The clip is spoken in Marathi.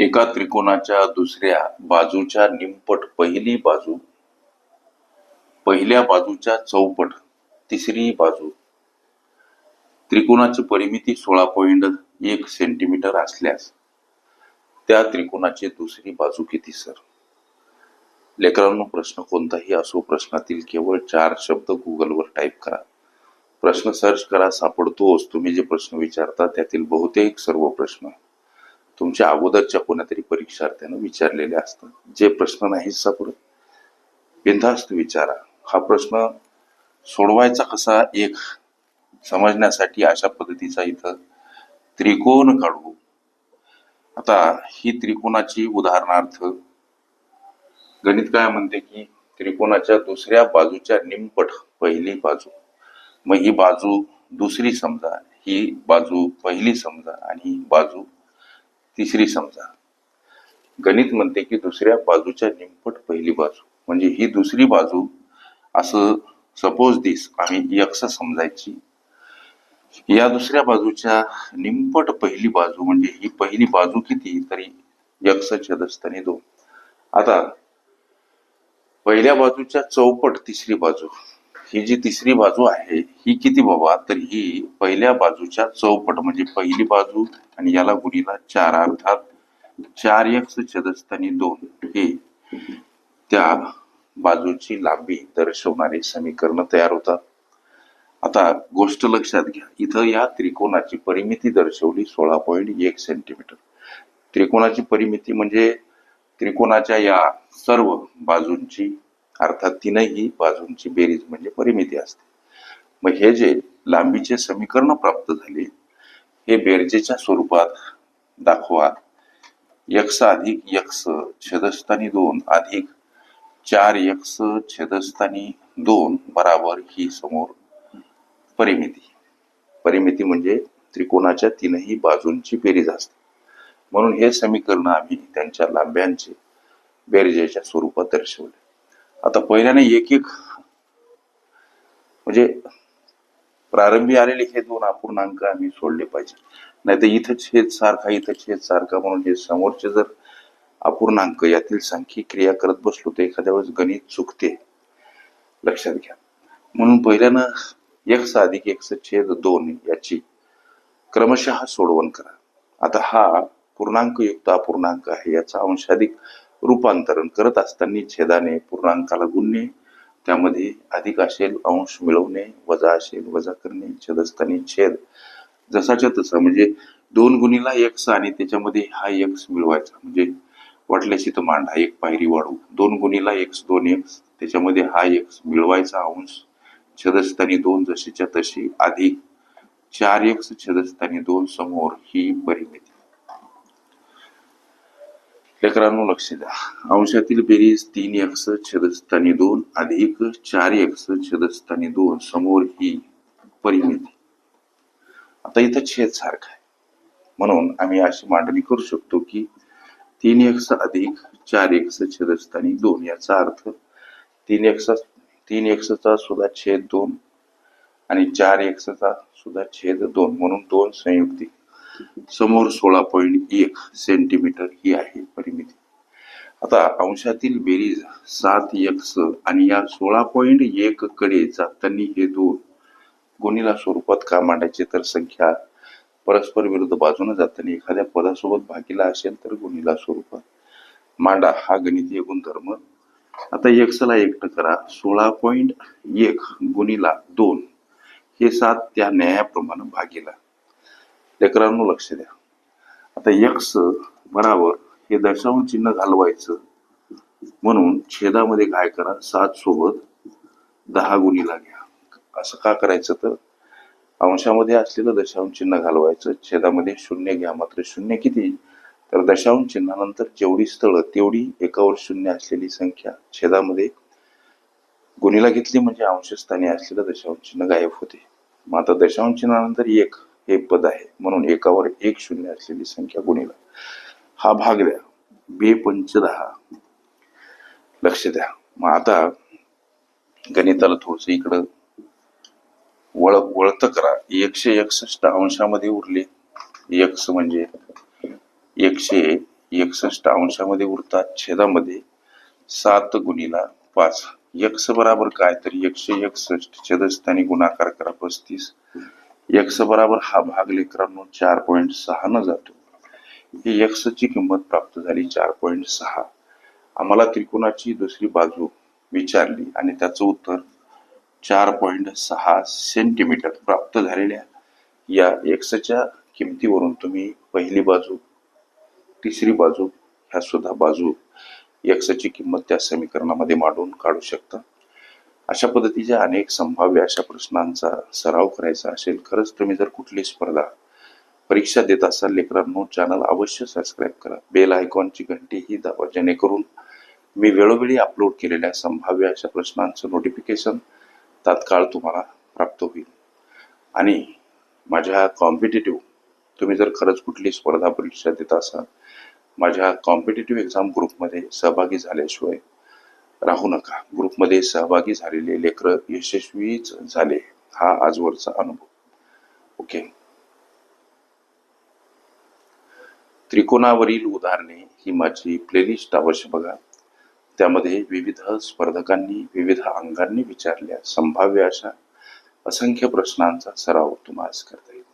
एका त्रिकोणाच्या दुसऱ्या बाजूच्या निमपट पहिली बाजू पहिल्या बाजूच्या चौपट तिसरी बाजू. त्रिकोणाची परिमिती सोळा पॉइंट एक सेंटीमीटर असल्यास त्या त्रिकोणाची दुसरी बाजू किती सर? लेकरांनो प्रश्न कोणताही असो प्रश्नातील केवळ चार शब्द गुगलवर टाईप करा. प्रश्न सर्च करा सापडतोच. तुम्ही जे प्रश्न विचारता त्यातील बहुतेक सर्व प्रश्न तुमच्या अगोदरच्या कोणातरी परीक्षार्थ्यानं विचारलेले असतात. जे प्रश्न नाही सापडत. बिनधास्त विचारा. हा प्रश्न सोडवायचा कसा? एक समजण्यासाठी अशा पद्धतीचा इथं त्रिकोण काढू. आता ही त्रिकोणाची उदाहरणार्थ गणित काय म्हणते की त्रिकोणाच्या दुसऱ्या बाजूच्या निमपट पहिली बाजू. मग ही बाजू दुसरी समजा ही बाजू पहिली समजा आणि ही बाजू तिसरी समजा. गणित म्हणते की दुसऱ्या बाजूच्या निमपट पहिली बाजू म्हणजे ही दुसरी बाजू असं सपोज दिस आम्ही यक्ष समजायची. या दुसऱ्या बाजूच्या निमपट पहिली बाजू म्हणजे ही पहिली बाजू किती तरी यक्ष छेदस्थानी दोन. आता पहिल्या बाजूच्या चौपट तिसरी बाजू. ही जी तिसरी बाजू आहे ही किती बाबा? तर ही पहिल्या बाजूच्या चौपट म्हणजे पहिली बाजू आणि याला गुणीला चार. अर्थात चार एक्स छदस्थानी दोन हे त्या बाजूची लांबी दर्शवणारे समीकरण तयार होतात. आता गोष्ट लक्षात घ्या. इथं या त्रिकोणाची परिमिती दर्शवली सोळा पॉईंट एक सेंटीमीटर. त्रिकोणाची परिमिती म्हणजे त्रिकोणाच्या या सर्व बाजूंची अर्थात तीनही बाजूंची बेरीज म्हणजे परिमिती असते. मग हे जे लांबीचे समीकरण प्राप्त झाले हे बेरजेच्या स्वरूपात दाखवा. यक्स अधिक यक्स छेदस्थानी दोन अधिक चार यक्स छेदस्थानी दोन बराबर ही समोर परिमिती. परिमिती म्हणजे त्रिकोणाच्या तीनही बाजूंची बेरीज असते. म्हणून हे समीकरण आम्ही त्यांच्या लांब्यांचे बेरजेच्या स्वरूपात दर्शवले. आता पहिल्याने एक एक म्हणजे प्रारंभी आलेले हे दोन अपूर्णांक आम्ही सोडले पाहिजे. नाही तर इथं छेद सारखा इथं छेद सारखा म्हणून हे समोरचे जर अपूर्णांक यातील सांख्यिक क्रिया करत बसलो तर एखाद्या वेळेस गणित चुकते. लक्षात घ्या. म्हणून पहिल्यानं एक्स अधिक एक्स छेद दोन याची क्रमशः सोडवण करा. आता हा पूर्णांक युक्त अपूर्णांक आहे याचा अंशाधिक रूपांतरण करत असताना छेदाने पूर्णांकाला गुणणे त्यामध्ये अधिक असेल अंश मिळवणे वजा असेल वजा करणे छेदस्थानी छेद. जसाच्या तसा म्हणजे दोन गुणीला एक्स आणि त्याच्यामध्ये हा एक्स मिळवायचा. म्हणजे वाटल्याशी तर मांडा एक पायरी वाढू. दोन गुणीला एक्स दोन एक्स त्याच्यामध्ये हा एक्स मिळवायचा अंश. छेदस्थानी दोन जशीच्या तशी अधिक चार एक्स छेदस्थानी दोन समोर ही परिमिती. लेकरांनो लक्ष द्या. अंशातील बेरीज तीन एक्स छेदस्थानी दोन अधिक चार एक्स छेदस्थानी दोन समोर ही परिमिती. आता इथं छेद सारखा आहे. म्हणून आम्ही अशी मांडणी करू शकतो की तीन एक्स अधिक चार एक्स छेदस्थानी दोन याचा अर्थ तीन एक्स तीन एक्सचा सुद्धा छेद दोन आणि चार एक्सचा सुद्धा छेद दोन म्हणून दोन संयुक्ती. समोर सोळा पॉईंट एक सेंटीमीटर ही आहे परिमिती. आता अंशातील बेरीज सात एक्स आणि या सोळा पॉईंट एक कडे जाताना हे दोन गुणीला स्वरूपात का मांडायचे तर संख्या परस्पर विरुद्ध बाजूने जाताना एखाद्या पदासोबत भागीला असेल तर गुणीला स्वरूपात. मांडा हा गणितीय गुणधर्म. आता एक्स ला एकट करा. सोळा पॉईंट एक गुणीला दोन हे सात त्या न्यायाप्रमाणे भागीला. लेकरांनो लक्ष द्या. आता यक्स बराबर हे दशांश चिन्ह घालवायचं म्हणून छेदामध्ये काय करा? सात सोबत दहा गुणीला घ्या. असं का करायचं तर? अंशामध्ये असलेलं दशांश चिन्ह घालवायचं. छेदामध्ये शून्य घ्या मात्र शून्य किती? तर दशांश चिन्हानंतर जेवढी स्थळं तेवढी एकावर शून्य असलेली संख्या छेदामध्ये गुणीला घेतली म्हणजे अंशस्थानी असलेलं दशांश चिन्ह गायब होते. मग आता दशांश चिन्हानंतर एक. हे पद आहे. म्हणून एकावर एक शून्य असलेली संख्या गुणीला. हा भाग द्या. बे पंच दहा. लक्ष द्या. मग आता गणिताला थोडस इकडं वळ वळत करा. एकशे एकसष्ट अंशामध्ये उरले. एक्स म्हणजे एकशे एकसष्ट अंशामध्ये उरतात. छेदामध्ये सात गुणिला पाच. एक्स बराबर काय? तर एकशे एकसष्ट. छेदस्थानी गुणाकार करा. पस्तीस. यक्स बराबर हा भाग लेकरांनो चार पॉईंट सहा न जातो. एक्सची किंमत प्राप्त झाली चार पॉईंट सहा. आम्हाला त्रिकोणाची दुसरी बाजू विचारली आणि त्याचं उत्तर चार पॉईंट सहा सेंटीमीटर प्राप्त झालेल्या या एक्सच्या किमतीवरून तुम्ही पहिली बाजू तिसरी बाजू ह्या सुद्धा बाजू एक्सची किंमत त्या समीकरणामध्ये मांडून काढू शकता. अशा पद्धतीच्या अनेक संभाव्य अशा प्रश्नांचा सराव करायचा असेल खरंच तुम्ही जर कुठली स्पर्धा परीक्षा देत असाल लेकरांनो चॅनल अवश्य सबस्क्राईब करा. बेल आयकॉनची घंटी ही दाबा जेणेकरून मी वेळोवेळी अपलोड केलेल्या संभाव्य अशा प्रश्नांचं नोटिफिकेशन तात्काळ तुम्हाला प्राप्त होईल. आणि माझ्या कॉम्पिटेटिव्ह तुम्ही जर खरंच कुठली स्पर्धा परीक्षा देत असाल माझ्या कॉम्पिटेटिव्ह एक्झाम ग्रुपमध्ये सहभागी झाल्याशिवाय राहू नका. ग्रुपमध्ये सहभागी झालेले लेकर यशस्वीच झाले हा आजवरचा अनुभव. ओके. त्रिकोणावरील उदाहरणे ही माझी प्लेलिस्ट अवश्य बघा. त्यामध्ये विविध स्पर्धकांनी विविध अंगांनी विचारल्या संभाव्य अशा असंख्य प्रश्नांचा सराव तुम्हाला करता येईल.